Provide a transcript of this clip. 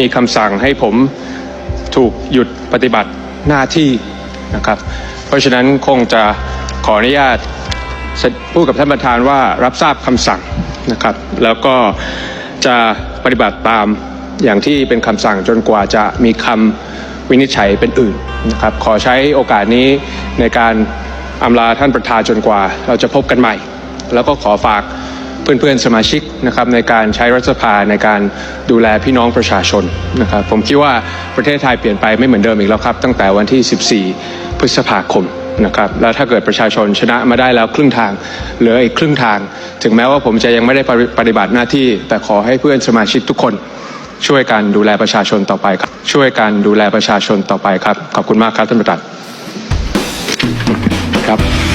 มีคำสั่งให้ผมถูกหยุดปฏิบัติหน้าที่นะครับ เพราะฉะนั้นคงจะขออนุญาตพูดกับท่านประธานว่ารับทราบคำสั่งนะครับ แล้วก็จะปฏิบัติตามอย่างที่เป็นคำสั่งจนกว่าจะมีคำวินิจฉัยเป็นอื่นนะครับ ขอใช้โอกาสนี้ในการอำลาท่านประธานจนกว่า เราจะพบกันใหม่ แล้วก็ขอฝาก เพื่อนๆสมาชิกนะครับในการใช้รัฐสภาในการดูแลพี่น้องประชาชนนะครับผมคิดว่าประเทศไทยเปลี่ยนไปไม่เหมือนเดิมอีกแล้วครับ ตั้งแต่วันที่ 14 พฤษภาคมนะครับแล้วถ้าเกิดประชาชนชนะมาได้แล้วครึ่งทางเหลืออีกครึ่งทาง ถึงแม้ว่าผมจะยังไม่ได้ปฏิบัติหน้าที่ แต่ขอให้เพื่อนสมาชิกทุกคน ช่วยกันดูแลประชาชนต่อไปครับ ช่วยกันดูแลประชาชนต่อไปครับ ขอบคุณมากครับท่านประธานครับ